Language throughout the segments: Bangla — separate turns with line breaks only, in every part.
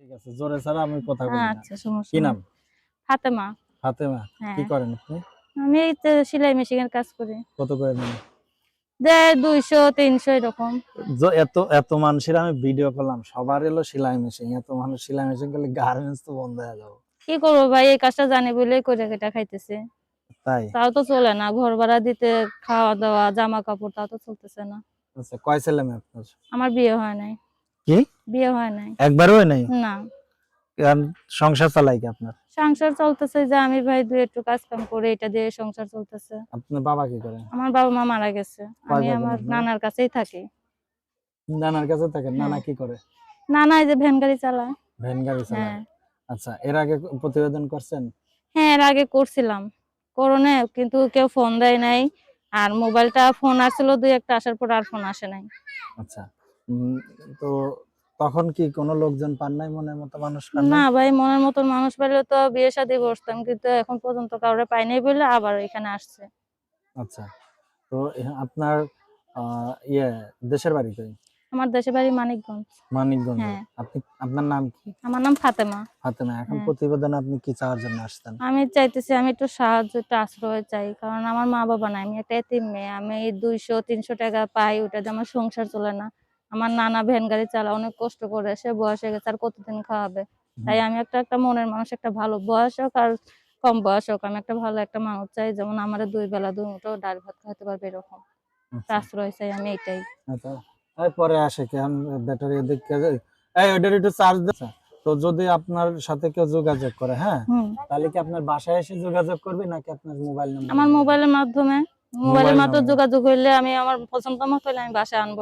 ঠিক আছে জোরে ছাড়া আমি কথা বলি
আচ্ছা সমস্যা
কি নাম?
ফাতেমা।
ফাতেমা
হ্যাঁ।
কি করেন আপনি?
আমি এই তো সেলাই মেশিনের কাজ করি।
কত করে নেন?
দেয় দুইশো তিনশো এরকম।
এত এত মানুষের আমি ভিডিও করলাম সবার এলো সেলাই মেশিন এত মানুষ সেলাই মেশিন করলে গার্মেন্টস তো বন্ধ হয়ে যাবে।
কি করব ভাই এই কাজটা জানি বলে করে কেটা খাইতেছে।
তাই?
তাও তো চলে না ঘর ভাড়া দিতে খাওয়া দাওয়া জামা কাপড় তাও তো চলতেছে না।
আচ্ছা কয় ছেলে মেয়ে আপনার?
আমার বিয়ে হয় নাই।
কি?
বিয়ে হয় নাই।
একবারও নাই?
না।
সংসার চালাই কি আপনার?
সংসার চলতেছে যে আমি ভাই দু একটু কাজ কাম করে এটা দিয়ে সংসার চলতেছে।
আপনার বাবা কি করেন
আমার বাবা মা মারা গেছে। আমি আমার নানার কাছেই থাকি।
নানার কাছে থাকেন? নানা
হ্যাঁ।
কি করে?
নানা এই যে ভ্যান গাড়ি চালায়।
ভ্যান গাড়ি চালায়?
হ্যাঁ।
আচ্ছা এর আগে প্রতিবেদন করছেন?
হ্যাঁ এর আগে করছিলাম। করোনে কিন্তু কেউ ফোন দেয় নাই। আর মোবাইলটা ফোন আসছিল দুই একটা আসার পর আর ফোন আসে নাই।
আচ্ছা। তো তখন কি কোনো লোকজন পান নাই মনের মতো মানুষ পান
না ভাই মনের মতন মানুষ পেলে তো বিয়ে শাদী বসতাম কিন্তু এখন পর্যন্ত কাউরে পাই নাই বলে আবার এখানে আসছে।
আচ্ছা তো আপনার ইয়ে দেশের বাড়ি কই?
আমার দেশে বাড়ি মানিকগঞ্জ।
মানিকগঞ্জ?
হ্যাঁ।
আপনি আপনার নাম কি?
আমার নাম ফাতেমা।
ফাতেমা এখন প্রতিবেদন আপনি কি চাওয়ার জন্য আসছেন?
আমি চাইতেছি আমি একটু সাহায্য একটু আশ্রয় চাই কারণ আমার মা বাবা নাই আমি একটা এতিম মেয়ে আমি দুইশো তিনশো টাকা পাই ওটা দিয়ে আমার সংসার চলে না। আমার নানা ভ্যান গাড়ি চালা অনেক কষ্ট করে সে বয়স হয়ে গেছে আর কতদিন খাওয়াবে? তাই আমি একটা একটা মনের মানুষ একটা ভালো বয়স হোক আর কম বয়স হোক আমি একটা ভালো একটা মানুষ চাই যেমন আমার দুই বেলা দুই মুঠো ডাল ভাত খাইতে পারবে এরকম।
আচ্ছা,
আশ্রয় চাই আমি এটাই
আচ্ছা। পরে আসে কেন ব্যাটারি দেখে এই ওইটার একটু চার্জ দিচ্ছে তো যদি আপনার সাথে কেউ যোগাযোগ করে হ্যাঁ? তাহলে কি আপনার বাসায় এসে যোগাযোগ করবে নাকি আপনার মোবাইল নাম্বার
আমার মোবাইলের মাধ্যমে। মোবাইলের মাধ্যমে যোগাযোগ হইলে আমি আমার পছন্দ মতো হলে আমি বাসায় আনব।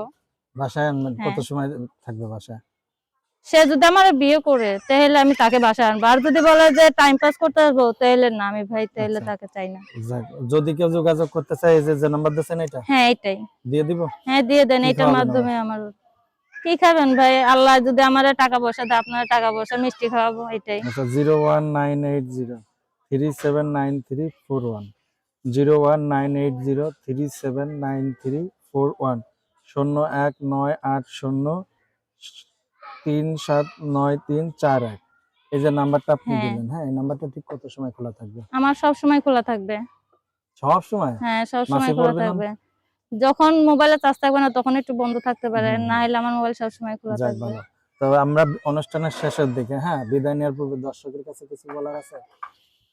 বাসায় কত
হ্যাঁ।
সময় থাকবে বাসায়?
সে যদি আমার বিয়ে করে তাহলে আমি তাকে বাসায় আনব। আর যদি বলে যে টাইম পাস করতে আসব তাহলে না আমি ভাই তাহলে
আচ্ছা।
তাকে চাই না।
যদি কেউ যোগাযোগ করতে চায় যে যে নাম্বার দিয়েছেন এটা?
হ্যাঁ এটাই
দিয়ে দিব?
হ্যাঁ দিয়ে দেন এটার মাধ্যমে আমার কি খাবেন ভাই? আল্লাহ যদি আমার টাকা পয়সা দেয় আপনার টাকা পয়সা মিষ্টি খাওয়াবো এটাই।
আচ্ছা zero one nine eight zero three seven nine three four one zero one nine eight zero three seven nine three four one শূন্য এক নয় আট শূন্য তিন সাত নয় তিন চার এক। এই যে নাম্বারটা আপনি
হ্যাঁ।
দিলেন হ্যাঁ এই নাম্বারটা ঠিক কত সময় খোলা থাকবে?
আমার সব সময় খোলা থাকবে।
সব সময়?
হ্যাঁ সব সময় খোলা থাকবে। যখন মোবাইলে চার্জ থাকবে না তখন একটু বন্ধ থাকতে পারে। না হলে আমার মোবাইল সব সময় খোলা থাকবে।
তবে আমরা অনুষ্ঠানের শেষের দিকে হ্যাঁ বিদায় নেওয়ার পূর্বে দর্শকের কাছে কিছু বলার আছে?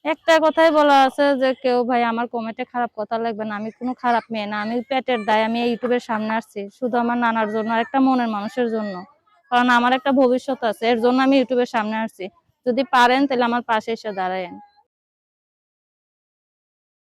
একটা কথাই বলা আছে যে কেউ, ভাই, আমার কমেন্টে খারাপ কথা লাগবে না, আমি কোনো খারাপ মেয়ে না, আমি পেটের দায়, আমি ইউটিউবের সামনে আসছি, শুধু আমার নানার জন্য আর একটা মনের মানুষের জন্য। কারণ আমার একটা ভবিষ্যৎ আছে, এর জন্য আমি ইউটিউবের সামনে আসছি। যদি পারেন, তাহলে আমার পাশে এসে দাঁড়ায়েন।